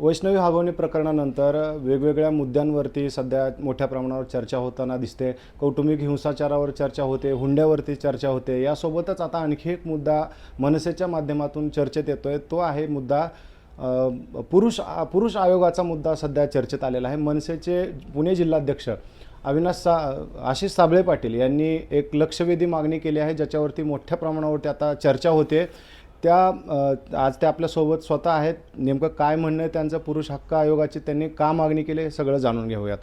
वैष्णवी हागवणे प्रकरणानंतर वेगवेगळ्या मुद्द्यांवरती सध्या मोठ्या प्रमाणावर चर्चा होताना दिसते. कौटुंबिक हिंसाचारावर चर्चा होते हुंड्यावरती चर्चा होते. यासोबतच आता आणखी एक मुद्दा मनसेच्या माध्यमातून चर्चेत येतोय. तो आहे मुद्दा पुरुष पुरुष आयोगाचा मुद्दा सध्या चर्चेत आलेला आहे. मनसेचे पुणे जिल्हाध्यक्ष अविनाश सा आशिष साबळे पाटील यांनी एक लक्षवेधी मागणी केली आहे ज्याच्यावरती मोठ्या प्रमाणावरती आता चर्चा होते. त्या आज त्या आपल्यासोबत स्वतः आहेत. नेमकं काय म्हणणं आहे त्यांचं? पुरुष हक्क आयोगाची त्यांनी का मागणी केली हे सगळं जाणून घेऊयात.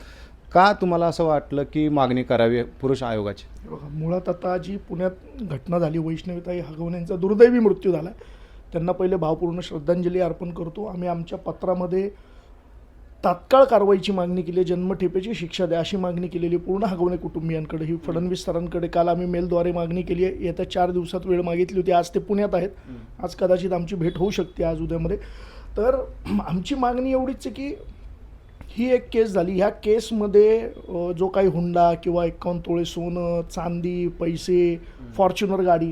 का तुम्हाला असं वाटलं की मागणी करावी पुरुष आयोगाची? बघा, मुळात आता जी पुण्यात घटना झाली वैष्णवीताई हगवण्यांचा दुर्दैवी मृत्यू झाला त्यांना पहिले भावपूर्ण श्रद्धांजली अर्पण करतो. आम्ही आमच्या पत्रामध्ये तात्काळ कारवाईची मागणी केली आहे. जन्मठेपेची शिक्षा द्या अशी मागणी केलेली पूर्ण हगवणे कुटुंबियांकडे. ही फडणवीस सरांकडे काल आम्ही मेलद्वारे मागणी केली आहे. येत्या चार दिवसात वेळ मागितली होती. आज ते पुण्यात आहेत. आज कदाचित आमची भेट होऊ शकते आज उद्यामध्ये. तर आमची मागणी एवढीच आहे की ही एक केस झाली. ह्या केसमध्ये जो काही हुंडा किंवा एकावन्न तोळे सोनं चांदी पैसे फॉर्च्युनर गाडी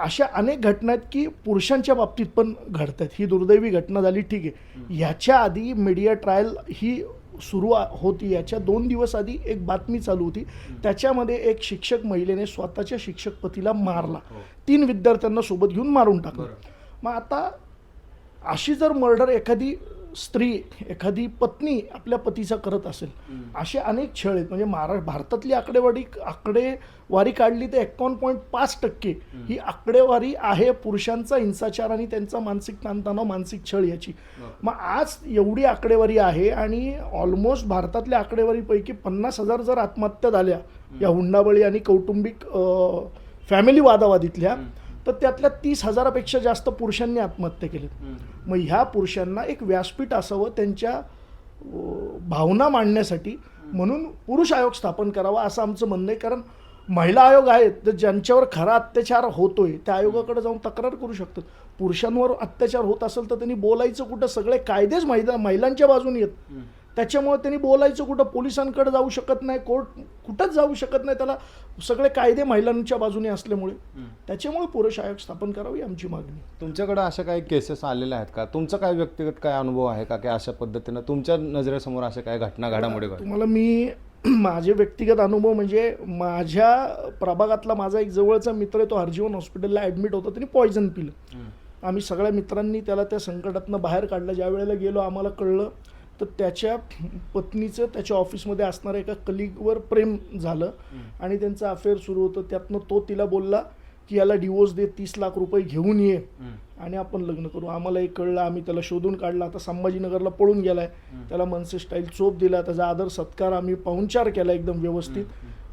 अशा अनेक घटना आहेत की पुरुषांच्या बाबतीत पण घडतात. ही दुर्दैवी घटना झाली ठीक आहे. ह्याच्या आधी मीडिया ट्रायल ही सुरू होती. याच्या दोन दिवस आधी एक बातमी चालू होती. त्याच्यामध्ये एक शिक्षक महिलेने स्वतःच्या शिक्षक पतीला मारला. तीन विद्यार्थ्यांना सोबत घेऊन मारून टाकलं. मग आता अशी जर मर्डर एखादी स्त्री एखादी पत्नी आपल्या पतीचा करत असेल असे अनेक छळ आहेत. म्हणजे महारा भारतातली आकडेवारी आकडेवारी काढली तर एकावन्न पॉईंट पाच टक्के ही आकडेवारी आहे पुरुषांचा हिंसाचार आणि त्यांचा मानसिक ताणतणाव मानसिक छळ याची. मग आज एवढी आकडेवारी आहे आणि ऑलमोस्ट भारतातल्या आकडेवारीपैकी पन्नास हजार जर आत्महत्या झाल्या या हुंडाबळी आणि कौटुंबिक फॅमिली वादावादीतल्या तर त्यातल्या तीस हजारापेक्षा जास्त पुरुषांनी आत्महत्या केल्यात मग ह्या पुरुषांना एक व्यासपीठ असावं त्यांच्या भावना मांडण्यासाठी म्हणून पुरुष आयोग स्थापन करावा असं आमचं म्हणणं आहे. कारण महिला आयोग आहेत तर ज्यांच्यावर खरा अत्याचार होतोय त्या आयोगाकडे जाऊन तक्रार करू शकतात. पुरुषांवर अत्याचार होत असेल तर त्यांनी बोलायचं कुठं? सगळे कायदेच महिला महिलांच्या बाजूने येत. त्याच्यामुळे त्यांनी बोलायचं कुठं? पोलिसांकडे जाऊ शकत नाही कोर्ट कुठंच जाऊ शकत नाही. त्याला सगळे कायदे महिलांच्या बाजूने असल्यामुळे त्याच्यामुळे पुरुष आयोग स्थापन करावी आमची मागणी. तुमच्याकडे अशा काही केसेस आलेल्या आहेत का? तुमचा काय व्यक्तिगत काय अनुभव आहे का? की अशा पद्धतीनं तुमच्या नजरेसमोर अशा काही घटना घडामोडी घडल्या? तुम्हाला मी माझे व्यक्तिगत अनुभव म्हणजे माझ्या प्रभागातला माझा एक जवळचा मित्र आहे तो हरजीवन हॉस्पिटलला ॲडमिट होता त्यांनी पॉयझन पिलं. आम्ही सगळ्या मित्रांनी त्याला त्या संकटातनं बाहेर काढलं. ज्या वेळेला गेलो आम्हाला कळलं तर त्याच्या पत्नीचं त्याच्या ऑफिसमध्ये असणाऱ्या एका कलिगवर प्रेम झालं. आणि त्यांचं अफेअर सुरू होतं. त्यातनं तो तिला बोलला की याला डिवोर्स दे तीस लाख रुपये घेऊन ये. आणि आपण लग्न करू. आम्हाला एक कळलं. आम्ही त्याला शोधून काढला. आता संभाजीनगरला पळून गेलाय. त्याला मनसे स्टाईल चोप दिला. त्याचा आदर सत्कार आम्ही पाहुणचार केला एकदम व्यवस्थित.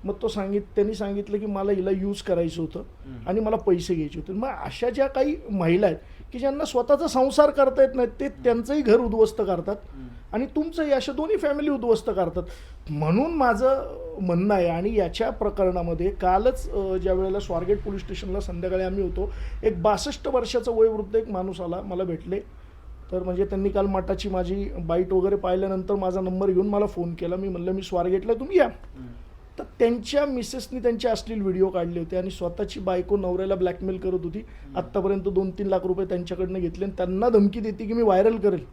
मग तो सांगित त्यांनी सांगितलं की मला हिला यूज करायचं होतं आणि मला पैसे घ्यायचे होते. मग अशा ज्या काही महिला आहेत की ज्यांना स्वतःचा संसार करता येत नाही ते त्यांचंही घर उद्ध्वस्त करतात. आणि तुमचंही अशा दोन्ही फॅमिली उद्ध्वस्त करतात. म्हणून माझं म्हणणं आहे आणि याच्या प्रकरणामध्ये कालच ज्या वेळेला स्वारगेट पोलीस स्टेशनला संध्याकाळी आम्ही होतो एक बासष्ट वर्षाचा वयोवृद्ध एक माणूस आला मला भेटले. तर म्हणजे त्यांनी काल मठाची माझी बाईट वगैरे पाहिल्यानंतर माझा नंबर घेऊन मला फोन केला. मी म्हणलं मी स्वारगेटला तुम्ही या. तर त्यांच्या मिसेसनी त्यांचे अश्लील व्हिडिओ काढले होते आणि स्वतःची बायको नवऱ्याला ब्लॅकमेल करत होती. आत्तापर्यंत दोन तीन लाख रुपये त्यांच्याकडनं घेतले आणि त्यांना धमकी देते की मी व्हायरल करेल.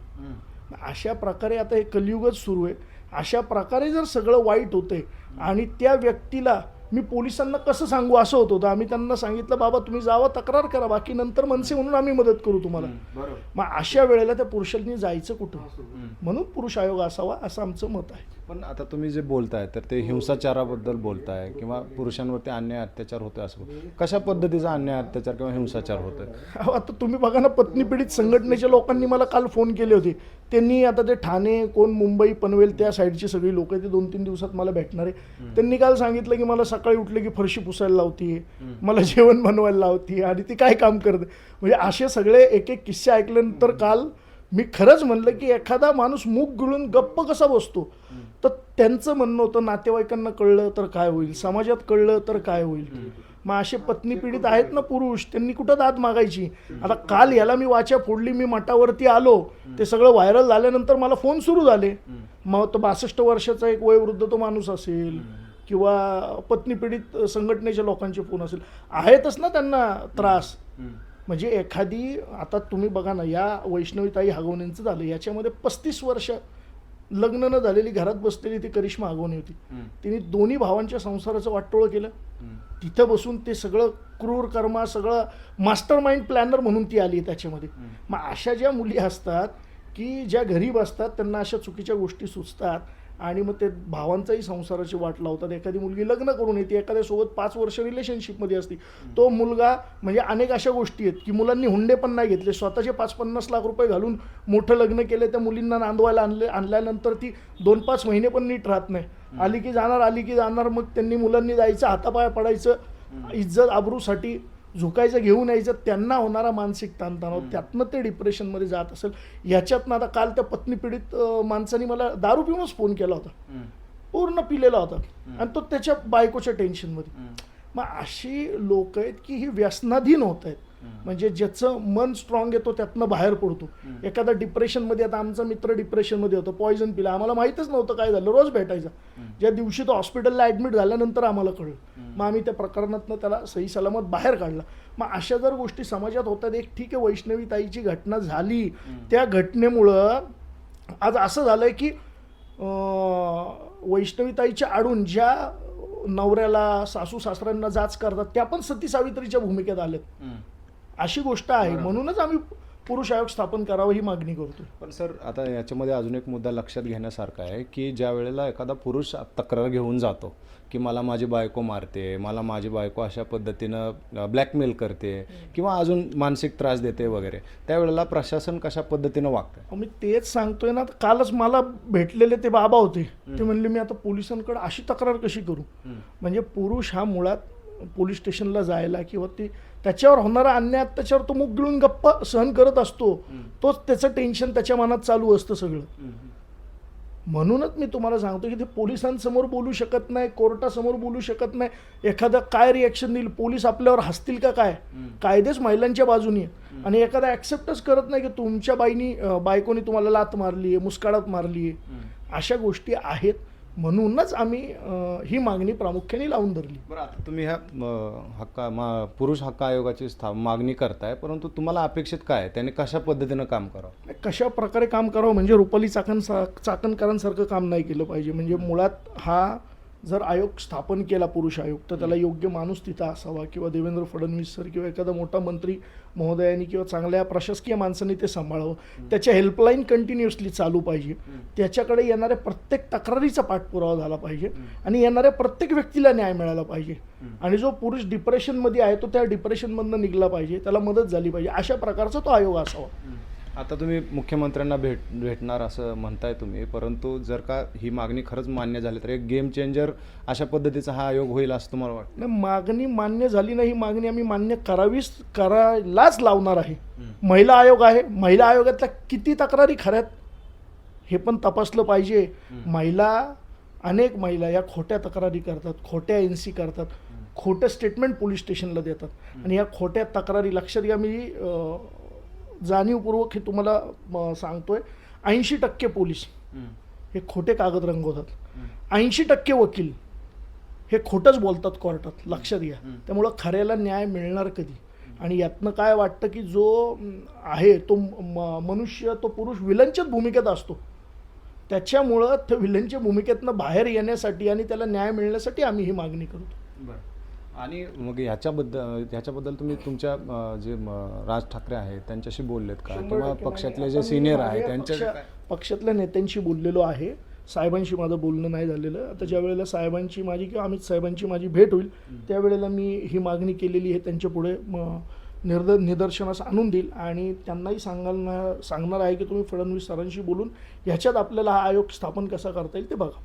अशा प्रकारे आता हे कलियुगच सुरू आहे. अशा प्रकारे जर सगळं वाईट होतंय आणि त्या व्यक्तीला मी पोलिसांना कसं सांगू? असं होत होतं. आम्ही त्यांना सांगितलं बाबा तुम्ही जावा तक्रार करा. बाकी नंतर मनसे म्हणून आम्ही मदत करू तुम्हाला. मग अशा वेळेला त्या पुरुषांनी जायचं कुठं? म्हणून पुरुष आयोग असावा असं आमचं मत आहे. पण आता तुम्ही जे बोलताय तर ते हिंसाचाराबद्दल बोलताय किंवा पुरुषांवरती अन्याय अत्याचार होतोय असं कशा पद्धतीचा अन्याय अत्याचार किंवा हिंसाचार होतोय? अहो, आता तुम्ही बघा ना पत्नी पीडित संघटनेच्या लोकांनी मला काल फोन केले होते. त्यांनी आता ते ठाणे कोण मुंबई पनवेल त्या साईडची सगळी लोक ते दोन तीन दिवसात मला भेटणार. आहे त्यांनी काल सांगितलं की मला सकाळी उठले की फरशी पुसायला लावते मला जेवण बनवायला लावते आणि ती काय काम करते? म्हणजे असे सगळे एक एक किस्से ऐकल्यानंतर काल मी खरंच म्हणलं की एखादा माणूस मूग गिळून गप्प कसा बसतो? त्यांचं म्हणणं होतं नातेवाईकांना कळलं तर काय होईल? समाजात कळलं तर काय होईल? मग असे पत्नी पीडित आहेत ना पुरुष त्यांनी कुठं दाद मागायची? आता काल याला मी वाचा फोडली मी मठावरती आलो. ते सगळं व्हायरल झाल्यानंतर मला फोन सुरू झाले. मग तो बासष्ट वर्षाचा एक वयोवृद्ध तो माणूस असेल किंवा पत्नी पीडित संघटनेच्या लोकांचे फोन असेल आहेतच ना त्यांना त्रास. म्हणजे एखादी आता तुम्ही बघा ना या वैष्णवीताई हगवणेंचं झालं याच्यामध्ये पस्तीस वर्ष लग्न न झालेली घरात बसलेली ती करिश्मा हगवणे होती. तिने दोन्ही भावांच्या संसाराचं वाटोळं केलं. तिथं बसून ते सगळं क्रूर कर्मा सगळं मास्टर माइंड प्लॅनर म्हणून ती आली त्याच्यामध्ये. मग अशा ज्या मुली असतात की ज्या गरीब असतात त्यांना अशा चुकीच्या गोष्टी सुचतात आणि मग ते भावांचाही संसाराची वाट लावतात. एखादी मुलगी लग्न करून येते एखाद्यासोबत पाच वर्ष रिलेशनशिपमध्ये असते. तो मुलगा म्हणजे अनेक अशा गोष्टी आहेत की मुलांनी हुंडे पण नाही घेतले. स्वतःचे पाच पन्नास लाख रुपये घालून मोठं लग्न केलं त्या मुलींना नांदवायला आणले आणल्यानंतर ती दोन पाच महिने पण नीट राहत नाही. आली की जाणार आली की जाणार मग त्यांनी मुलांनी जायचं हातापाय पडायचं इज्जत आबरूसाठी झुकायचं घेऊन यायचं त्यांना होणारा मानसिक ताणतणाव त्यातनं ते डिप्रेशनमध्ये जात असेल. याच्यातनं आता काल त्या पत्नी पीडित माणसाने मला दारू पिऊनच फोन केला होता. पूर्ण पिलेला होता. आणि तो त्याच्या बायकोच्या टेन्शनमध्ये मग अशी लोक आहेत की ही व्यसनाधीन होत आहेत. म्हणजे ज्याचं मन स्ट्रॉंग येतो त्यातनं बाहेर पडतो. एखादा डिप्रेशनमध्ये आता आमचा मित्र डिप्रेशनमध्ये होता पॉयझन पिला. आम्हाला माहीतच नव्हतं काय झालं. रोज भेटायचा. ज्या दिवशी तो हॉस्पिटलला ॲडमिट झाल्यानंतर आम्हाला कळलं. मग आम्ही त्या प्रकरणातनं त्याला सही सलामत बाहेर काढला. मग अशा जर गोष्टी समाजात होतात एक ठीक आहे वैष्णवी ताईची घटना झाली. त्या घटनेमुळं आज असं झालंय की वैष्णवीताईच्या आडून ज्या नवऱ्याला सासू सासऱ्यांना जाच करतात त्या पण सती सावित्रीच्या भूमिकेत आल्यात अशी गोष्ट आहे. म्हणूनच आम्ही पुरुष आयोग स्थापन करावं ही मागणी करतोय पण सर आता याच्यामध्ये अजून एक मुद्दा लक्षात घेण्यासारखा आहे की ज्या वेळेला एखादा पुरुष तक्रार घेऊन जातो की मला माझी बायको मारते मला माझी बायको अशा पद्धतीनं ब्लॅकमेल करते किंवा अजून मानसिक त्रास देते वगैरे त्यावेळेला प्रशासन कशा पद्धतीनं वागतं? मी तेच सांगतोय ना कालच मला भेटलेले ते बाबा होते. ते म्हणले मी आता पोलिसांकडे अशी तक्रार कशी करू? म्हणजे पुरुष हा मुळात पोलीस स्टेशनला जायला किंवा ते त्याच्यावर होणारा अन्याय अत्याचार तो मुख गिळून गप्पा सहन करत असतो तोच त्याचं टेन्शन त्याच्या मनात चालू असतं सगळं. म्हणूनच मी तुम्हाला सांगतो की ते पोलिसांसमोर बोलू शकत नाही कोर्टासमोर बोलू शकत नाही. एखादं काय रिॲक्शन देईल? पोलीस आपल्यावर हसतील का काय? कायदेच महिलांच्या बाजूनी. आणि एखादा ऍक्सेप्टच करत नाही की तुमच्या बाईनी बायकोनी तुम्हाला लात मारली आहे मुस्काळात मारली आहे अशा गोष्टी आहेत. म्हणूनच आम्ही ही मागणी प्रामुख्याने लावून धरली. बरं आता तुम्ही ह्या हक्का मा पुरुष हक्क आयोगाची स्था मागणी करताय परंतु तुम्हाला अपेक्षित काय? त्याने कशा पद्धतीनं काम करावं? कशा प्रकारे काम करावं? म्हणजे रुपाली चाकण चाकणकरांसारखं काम नाही केलं पाहिजे. म्हणजे मुळात हा जर आयोग स्थापन केला पुरुष आयोग तर त्याला योग्य माणूस तिथं असावा किंवा देवेंद्र फडणवीस सर किंवा एखादा मोठा मंत्री महोदयांनी किंवा चांगल्या प्रशासकीय माणसांनी ते सांभाळावं. त्याच्या हेल्पलाईन कंटिन्युअसली चालू पाहिजे. त्याच्याकडे येणाऱ्या प्रत्येक तक्रारीचा पाठपुरावा झाला पाहिजे आणि येणाऱ्या प्रत्येक व्यक्तीला न्याय मिळाला पाहिजे. आणि जो पुरुष डिप्रेशनमध्ये आहे तो त्या डिप्रेशनमधनं निघला पाहिजे. त्याला मदत झाली पाहिजे. अशा प्रकारचा तो आयोग असावा. आता तुम्ही मुख्यमंत्र्यांना भेट भेटणार असं म्हणताय तुम्ही परंतु जर का ही मागणी खरंच मान्य झाली तर एक गेम चेंजर अशा पद्धतीचा हा आयोग होईल असं तुम्हाला वाटतं? नाही मागणी मान्य झाली नाही ही मागणी आम्ही मान्य करावीच करायलाच लावणार आहे. महिला आयोग आहे महिला आयोगातल्या किती तक्रारी खऱ्यात हे पण तपासलं पाहिजे. महिला अनेक महिला या खोट्या तक्रारी करतात खोट्या एन सी करतात खोटं स्टेटमेंट पोलीस स्टेशनला देतात. आणि या खोट्या तक्रारी लक्षात घ्या मी जाणीवपूर्वक हे तुम्हाला सांगतोय. ऐंशी टक्के पोलीस हे खोटे कागद रंगवतात. ऐंशी टक्के वकील हे खोटंच बोलतात कोर्टात लक्षात घ्या. त्यामुळं खऱ्याला न्याय मिळणार कधी? आणि यातनं काय वाटतं की जो आहे तो मनुष्य तो पुरुष विलनच्याच भूमिकेत असतो. त्याच्यामुळं त्या विलनच्या भूमिकेतनं बाहेर येण्यासाठी आणि त्याला न्याय मिळण्यासाठी आम्ही ही मागणी करतो. आणि मग ह्याच्याबद्दल ह्याच्याबद्दल तुम्ही तुमच्या जे राज ठाकरे आहेत त्यांच्याशी बोललेत का? किंवा पक्षातले नाही. जे सिनियर आहेत त्यांच्या पक्षा- पक्षातल्या नेत्यांशी बोललेलो आहे. साहेबांशी माझं बोलणं नाही झालेलं. आता ज्या वेळेला साहेबांची माझी किंवा अमित साहेबांची माझी भेट होईल त्यावेळेला मी ही मागणी केलेली आहे त्यांच्या पुढे निर्द निदर्शनास आणून देईल. आणि त्यांनाही सांगणार सांगणार आहे की तुम्ही फडणवीस सरांशी बोलून ह्याच्यात आपल्याला हा आयोग स्थापन कसा करता येईल ते बघा.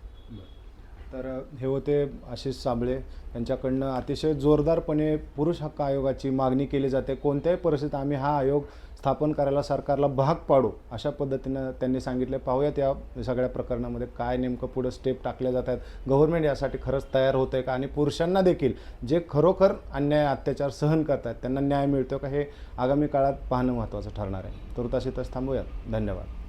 तर हे होते आशिष साबळे. यांच्याकडनं अतिशय जोरदारपणे पुरुष हक्क आयोगाची मागणी केली जाते. कोणत्याही परिस्थितीत आम्ही हा आयोग स्थापन करायला सरकारला भाग पाडू अशा पद्धतीनं त्यांनी सांगितले. पाहूयात या सगळ्या प्रकरणामध्ये काय नेमकं पुढं स्टेप टाकल्या जात आहेत. गव्हर्नमेंट यासाठी खरंच तयार होतं आहे का? आणि पुरुषांना देखील जे खरोखर अन्याय अत्याचार सहन करत आहेत त्यांना न्याय मिळतो का? हे आगामी काळात पाहणं महत्त्वाचं ठरणार आहे. तुर्तास तर थांबूयात. धन्यवाद.